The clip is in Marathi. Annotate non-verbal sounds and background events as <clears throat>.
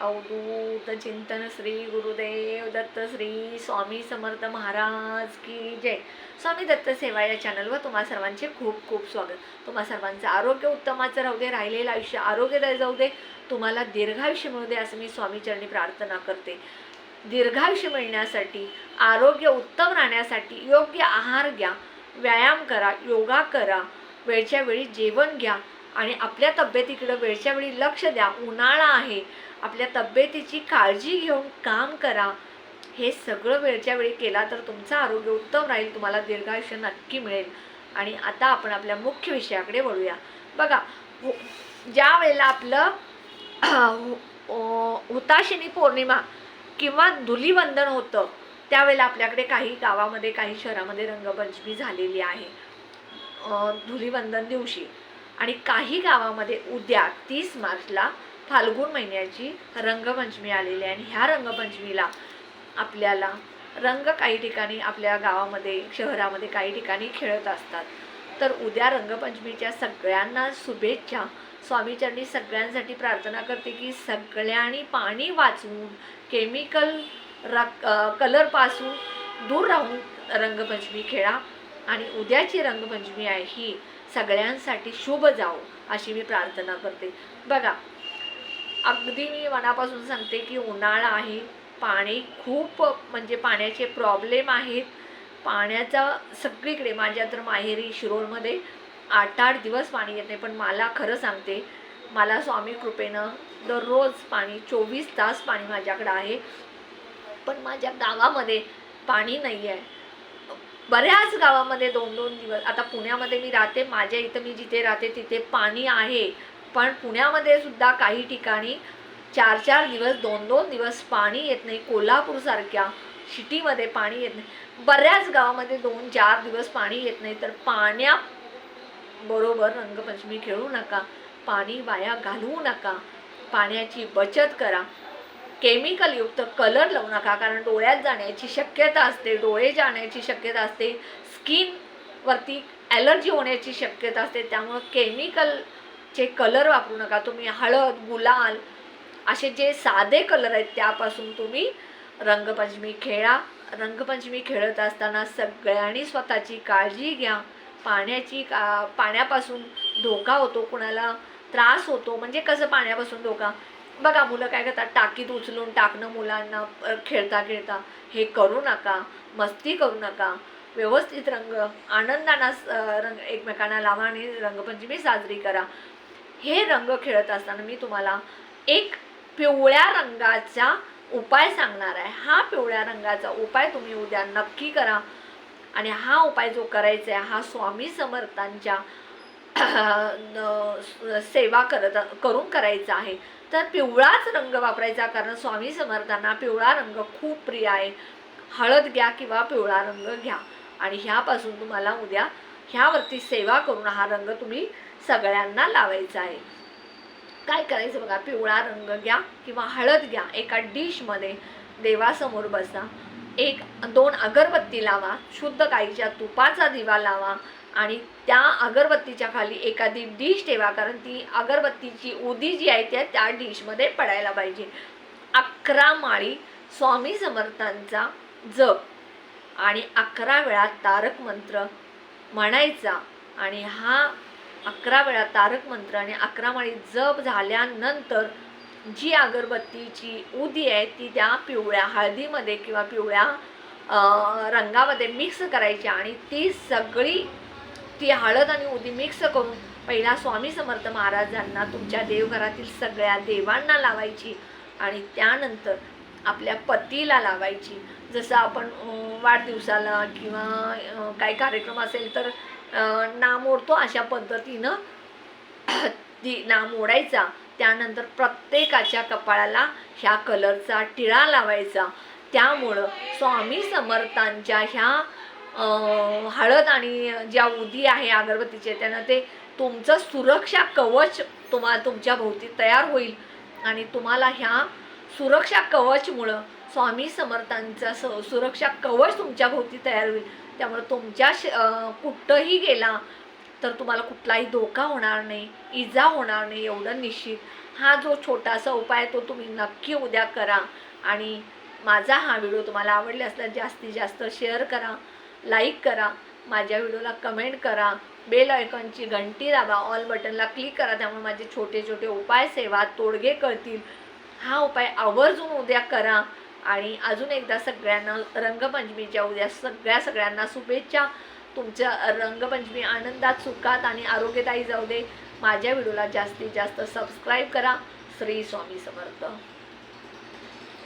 अवधूत चिंतन श्री गुरुदेव दत्त श्री स्वामी समर्थ महाराज की जय. स्वामी दत्त सेवा या चॅनलवर तुम्हा सर्वांचे खूप खूप स्वागत. तुम्हा सर्वांचं आरोग्य उत्तमाचं राहू दे राहिलेलं आयुष्य आरोग्यदायी जाऊ दे. तुम्हाला दीर्घायुष्य मिळू दे असं मी स्वामीचरणी प्रार्थना करते. दीर्घायुष्य मिळण्यासाठी आरोग्य उत्तम राहण्यासाठी योग्य आहार घ्या व्यायाम करा योगा करा वेळच्या वेळी जेवण घ्या आणि आपल्या तब्येतीकडं वेळच्या वेळी लक्ष द्या. उन्हाळा आहे आपल्या तब्येतीची काळजी घेऊन काम करा. हे सगळं वेळच्या वेळी केला तर तुमचं आरोग्य उत्तम राहील तुम्हाला दीर्घायुष्य नक्की मिळेल. आणि आता आपण आपल्या मुख्य विषयाकडे वळूया. बघा हो, ज्या वेळेला आपलं हो, हुताशिनी पौर्णिमा किंवा धुलीवंदन होतं त्यावेळेला आपल्याकडे काही गावामध्ये काही शहरामध्ये रंगपंचमी झालेली आहे. धुलीवंदन दिवशी. आणि काही गावामध्ये उद्या तीस मार्चला फाल्गुन महिन्याची रंगपंचमी आलेली आहे आणि ह्या रंगपंचमीला आपल्याला रंग काही ठिकाणी आपल्या गावामध्ये शहरामध्ये काही ठिकाणी खेळत असतात. तर उद्या रंगपंचमीच्या सगळ्यांना शुभेच्छा. स्वामीचरणी सगळ्यांसाठी प्रार्थना करते की सगळ्यांनी पाणी वाचवून केमिकल र कलरपासून दूर राहून रंगपंचमी खेळा आणि उद्याची रंगपंचमी आहे ही सगळ्यांसाठी शुभ जावो अशी मी प्रार्थना करते. बघा अगदी मी मनापासून सांगते की उन्हाळा आहे. पाणी खूप म्हणजे पाण्याचे प्रॉब्लेम आहेत. पाण्याचा सगळीकडे माझ्या तर माहेरी शिरोळमध्ये आठ आठ दिवस पाणी येत नाही. पण मला खरं सांगते मला स्वामी कृपेनं दररोज पाणी चोवीस तास पाणी माझ्याकडं आहे. पण माझ्या गावामध्ये पाणी नाही आहे बऱ्याच गावामध्ये दोन दोन दिवस आता पुण्यामध्ये मी राहते माझ्या इथं मी जिथे राहते तिथे पाणी आहे. पण पुण्यामध्ये सुद्धा काही ठिकाणी चार चार दिवस दोन दोन दिवस पाणी येत नाही. कोल्हापूरसारख्या सिटीमध्ये पाणी येत नाही. बऱ्याच गावामध्ये दोन चार दिवस पाणी येत नाही. तर पाण्या बरोबर रंगपंचमी खेळू नका. पाणी वाया घालवू नका. पाण्याची बचत करा. केमिकलयुक्त कलर लावू नका. कारण डोळ्यात जाण्याची शक्यता असते. डोळे जाण्याची शक्यता असते. स्किनवरती ॲलर्जी होण्याची शक्यता असते. त्यामुळं केमिकल चे कलर वापरू नका तुम्ही हळद गुलाल असे जे साधे कलर आहेत त्यापासून तुम्ही रंगपंचमी खेळा. रंगपंचमी खेळत असताना सगळ्यांनी स्वतःची काळजी घ्या. पाण्याची का पाण्यापासून धोका होतो कुणाला त्रास होतो म्हणजे कसं पाण्यापासून धोका? बघा मुलं काय करतात टाकीत उचलून टाकणं मुलांना खेळता खेळता. हे करू नका मस्ती करू नका. व्यवस्थित रंग आनंदानं रंग एकमेकांना लावा आणि रंगपंचमी साजरी करा. हे रंग खेळत असताना मी तुम्हाला एक पिवळ्या रंगाचा उपाय सांगणार आहे. हा पिवळ्या रंगाचा उपाय तुम्ही उद्या नक्की करा. आणि हा उपाय जो करायचा आहे हा स्वामी समर्थांच्या न- <clears throat> सेवा करत करून करायचा आहे. तर पिवळाच रंग वापरायचा कारण स्वामी समर्थांना पिवळा रंग खूप प्रिय आहे. हळद घ्या किंवा पिवळा रंग घ्या. आणि ह्यापासून तुम्हाला उद्या ह्यावरती सेवा करून हा रंग तुम्ही सगळ्यांना लावायचा आहे. काय करायचं बघा पिवळा रंग घ्या किंवा हळद घ्या एका डिशमध्ये देवासमोर बसा. एक दोन अगरबत्ती लावा शुद्ध गाईच्या तुपाचा दिवा लावा आणि त्या अगरबत्तीच्या खाली एखादी डिश ठेवा कारण ती अगरबत्तीची उदी जी आहे त्या त्या डिशमध्ये पडायला पाहिजे. अकरा माळी स्वामी समर्थांचा जप आणि अकरा वेळा तारक मंत्र म्हणायचा. आणि हा अकरा वेळा तारक मंत्र आणि अकरा माळी जप झाल्यानंतर जी अगरबत्तीची उदी आहे ती त्या पिवळ्या हळदीमध्ये किंवा पिवळ्या रंगामध्ये मिक्स करायची आणि ती सगळी ती हळद आणि उदी मिक्स करून पहिला स्वामी समर्थ महाराजांना तुमच्या देवघरातील सगळ्या देवांना लावायची आणि त्यानंतर आपल्या पतीला लावायची. जसं आपण वाढदिवसाला किंवा काही कार्यक्रम असेल तर नाम ओढतो अशा पद्धतीनं. <coughs> ती नाम ओढायचा. त्यानंतर प्रत्येकाच्या कपाळाला ह्या कलरचा टिळा लावायचा. त्यामुळं स्वामी समर्थांच्या ह्या हळद आणि ज्या उदी आहे अगरबत्तीचे त्यानं ते तुमचं सुरक्षा कवच तुम्हाला तुमच्या भोवती तयार होईल. आणि तुम्हाला ह्या सुरक्षा कवचमुळं स्वामी समर्थांचा स सुरक्षा कवच तुमच्या भोवती तयार होईल. त्यामुळं तुमच्या श कुठंही गेला तर तुम्हाला कुठलाही धोका होणार नाही इजा होणार नाही एवढं निश्चित. हा जो छोटासा उपाय आहे तो तुम्ही नक्की उद्या करा आणि माझा हा व्हिडिओ तुम्हाला आवडले असल्यास जास्तीत जास्त शेअर करा लाईक करा माझ्या व्हिडिओला कमेंट करा बेल आयकॉनची घंटी दाबा ऑल बटनला क्लिक करा त्यामुळे माझे छोटे छोटे उपाय सेवा तोडगे कळतील. हा उपाय आवर्जून उद्या करा. आणि अजून एकदा सगळ्यांना रंगपंचमीच्या उद्या सगळ्या सगळ्यांना शुभेच्छा. तुमच्या रंगपंचमी आनंदात सुखात आणि आरोग्यदायी जाऊ दे. माझ्या व्हिडिओला जास्तीत जास्त सबस्क्राईब करा. श्री स्वामी समर्थ.